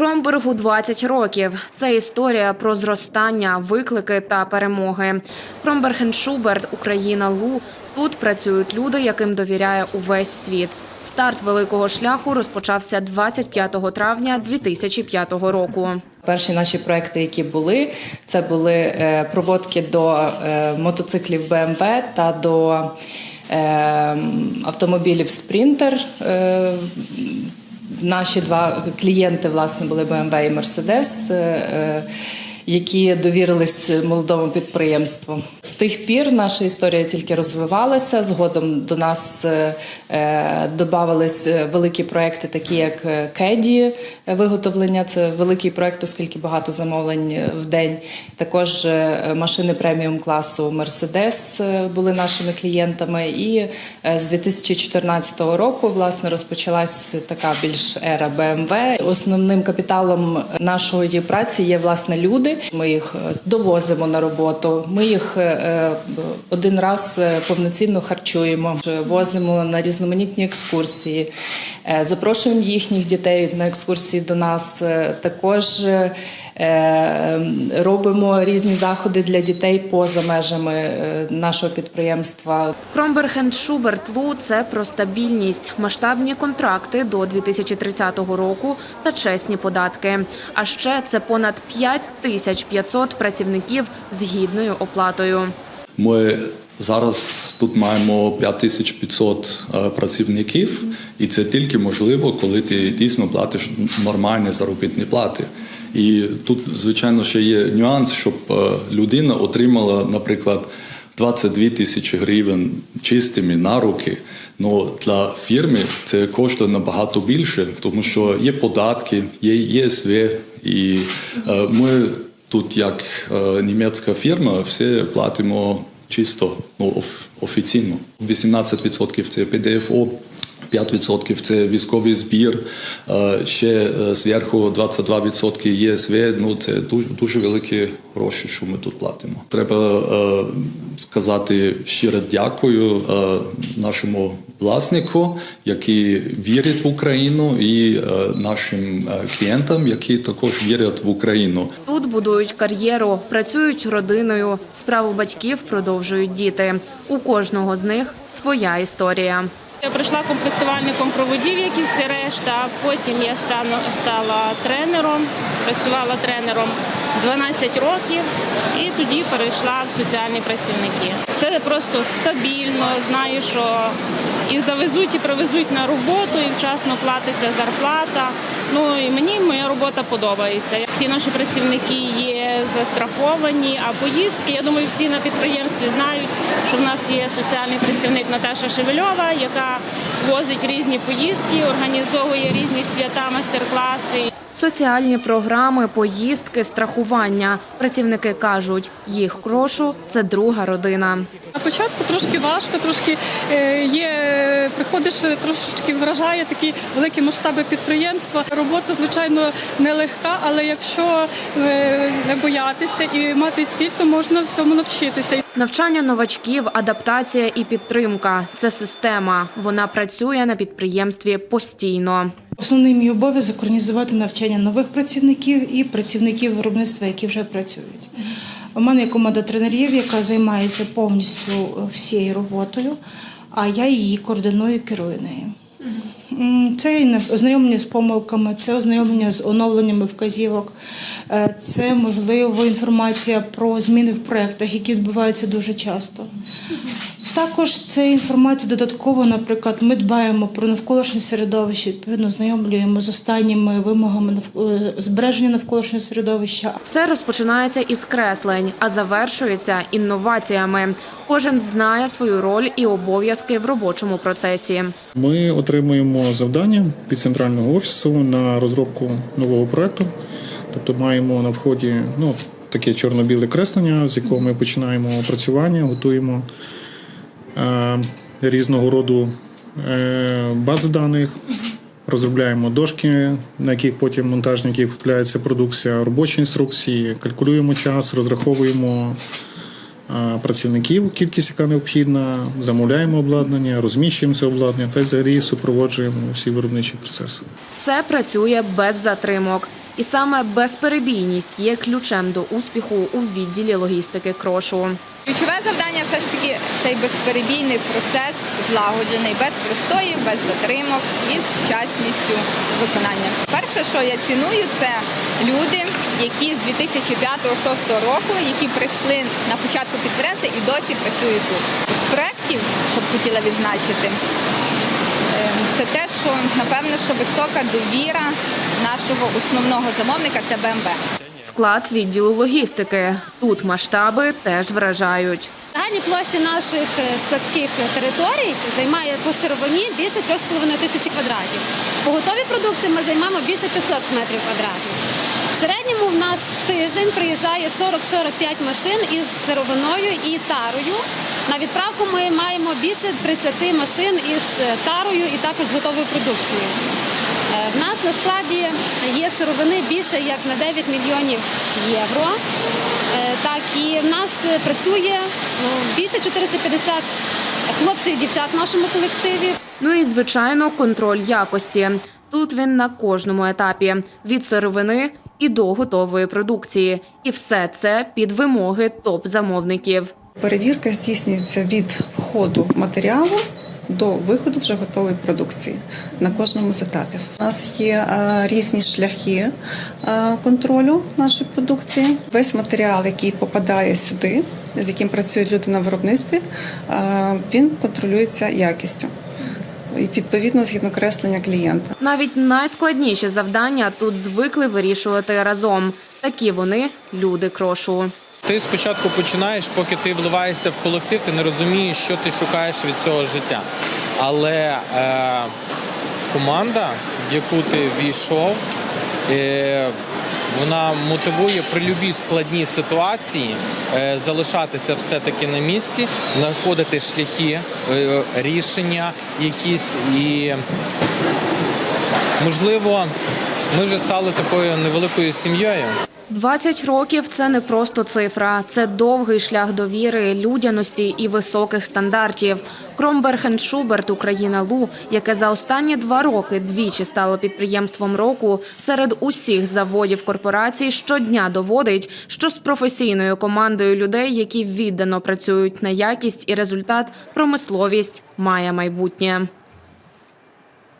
Кромбергу 20 років. Це історія про зростання, виклики та перемоги. Кромберг Шуберт, Україна Лу. Тут працюють люди, яким довіряє увесь світ. Старт великого шляху розпочався 25 травня 2005 року. Перші наші проекти, які були, це були е, проводки до е, мотоциклів BMW та до е, автомобілів Спринтер. Наші два клієнти власне були BMW і Mercedes, е, е, які довірились молодому підприємству. З тих пір наша історія тільки розвивалася. Згодом до нас е, е, додавались великі проекти, такі як е, Кеді е, виготовлення. Це великий проект, оскільки багато замовлень е, в день. Також е, машини преміум класу е, були нашими клієнтами. І е, з 2014 року власне розпочалась така більш ера BMW. Основним капіталом нашої праці є власне люди. Ми їх е, довозимо на роботу. Ми їх е, е, один раз повноцінно харчуємо, возимо на різноманітні екскурсії, запрошуємо їхніх дітей на екскурсії до нас. Також робимо різні заходи для дітей поза межами е, нашого підприємства. Кромберг Шуберт Лу це про стабільність, масштабні контракти до 2030 року та чесні податки. А ще це понад 5500 працівників з гідною оплатою. Ми зараз тут маємо 5500 е, працівників, і це тільки можливо, коли ти дійсно платиш нормальні заробітні плати. І тут, звичайно, ще є нюанс, щоб е, людина отримала, наприклад, 22 тисячі гривень чистими на руки. Ну для фірми це коштує набагато більше, тому що є податки, є ЄСВ, і е, ми тут, як е, німецька фірма, все платимо чисто ну, оф- офіційно. 18% це ПДФО. 5% це військовий збір, е, ще е, зверху 22% ЄСВ. Ну це дуже дуже великі гроші, що ми тут платимо. Треба е, сказати щиро дякую нашому власнику, який вірить в Україну, і нашим клієнтам, які також вірять в Україну. Тут будують кар'єру, працюють родиною. Справу батьків продовжують діти. У кожного з них своя історія. Я прийшла комплектувальником проводів, як і всі решта. Потім я стала тренером, працювала тренером 12 років і тоді перейшла в соціальні працівники. Все просто стабільно, знаю, що і завезуть, і привезуть на роботу, і вчасно платиться зарплата. Ну і мені моя робота подобається. Всі наші працівники є застраховані, а поїздки, я думаю, всі на підприємстві знають, що в нас є соціальний працівник Наташа Шевельова, яка возить різні поїздки, організовує різні свята, майстер-класи. Соціальні програми, поїздки, страхування. Працівники кажуть, їх крошу це друга родина. На початку трошки важко, трошки е, є, приходиш, е, трошечки вражає такі великі масштаби підприємства. Робота, звичайно, нелегка, але якщо е, не боятися і мати ціль, то можна всьому навчитися. Навчання новачків, адаптація і підтримка це система. Вона працює на підприємстві постійно. Основний мій обов'язок організувати навчання нових працівників і працівників виробництва, які вже працюють. У мене є команда тренерів, яка займається повністю всією роботою, а я її координую керую нею. Це ознайомлення з помилками, це ознайомлення з оновленнями вказівок, е, це можливо інформація про зміни в проєктах, які відбуваються дуже часто. Також це інформація додатково, наприклад, ми дбаємо про навколишнє середовище, відповідно знайомлюємо з останніми вимогами е, збереження навколишнього середовища. Все розпочинається із креслень, а завершується інноваціями. Кожен знає свою роль і обов'язки в робочому процесі. Ми отримуємо завдання від центрального офісу на розробку нового проекту. Тобто маємо на вході ну, таке чорно-біле креслення, з якого ми починаємо опрацювання, готуємо е, різного роду е, бази даних, розробляємо дошки, на яких потім монтажників виготовляється продукція, робочі інструкції, калькулюємо час, розраховуємо е, працівників, кількість, яка необхідна, замовляємо обладнання, розміщуємо це обладнання та й взагалі супроводжуємо всі виробничі процеси. Все працює без затримок. І саме безперебійність є ключем до успіху у відділі логістики крошу. Ключове завдання все ж таки цей безперебійний процес злагоджений, без простоїв, без затримок і з вчасністю виконання. Перше, що я ціную, це люди, які з 2005-2006 року, які прийшли на початку підприємства і досі працюють тут. З проєктів, щоб хотіла відзначити, це те, що напевно, що висока довіра нашого основного замовника це БМВ. Склад відділу логістики. Тут масштаби теж вражають. Загальні площі наших е, складських територій займає по сировині більше 3,5 тисячі квадратів. По готовій продукції ми займаємо більше 500 метрів квадратних. В середньому в нас в тиждень приїжджає 40-45 машин із сировиною і тарою. На відправку ми маємо більше 30 машин із е, тарою і також з готовою продукцією. Е, В нас на складі є сировини більше як на 9 мільйонів євро. Е, Так, і в нас е, працює ну, більше 450 хлопців і дівчат в нашому колективі. Ну і звичайно, контроль якості. Тут він на кожному етапі від сировини і до готової продукції. І все це під вимоги топ-замовників. Перевірка здійснюється від входу матеріалу до виходу вже готової продукції на кожному з етапів. У нас є е, різні шляхи е, контролю нашої продукції. Весь матеріал, який попадає сюди, з яким працюють люди на виробництві, е, він контролюється якістю. І відповідно згідно креслення клієнта. Навіть найскладніші завдання тут звикли вирішувати разом. Такі вони люди крошу. Ти спочатку починаєш, поки ти вливаєшся в колектив, ти не розумієш, що ти шукаєш від цього життя. Але е, команда, в яку ти війшов, е, вона мотивує при любій складній ситуації е, залишатися все-таки на місці, знаходити шляхи, е, рішення якісь і можливо, ми вже стали такою невеликою сім'єю. 20 років це не просто цифра, це довгий шлях довіри, людяності і високих стандартів. Кромберг Шуберт Україна Лу, яке за останні два роки двічі стало підприємством року, серед усіх заводів корпорацій щодня доводить, що з професійною командою людей, які віддано працюють на якість і результат, промисловість має майбутнє.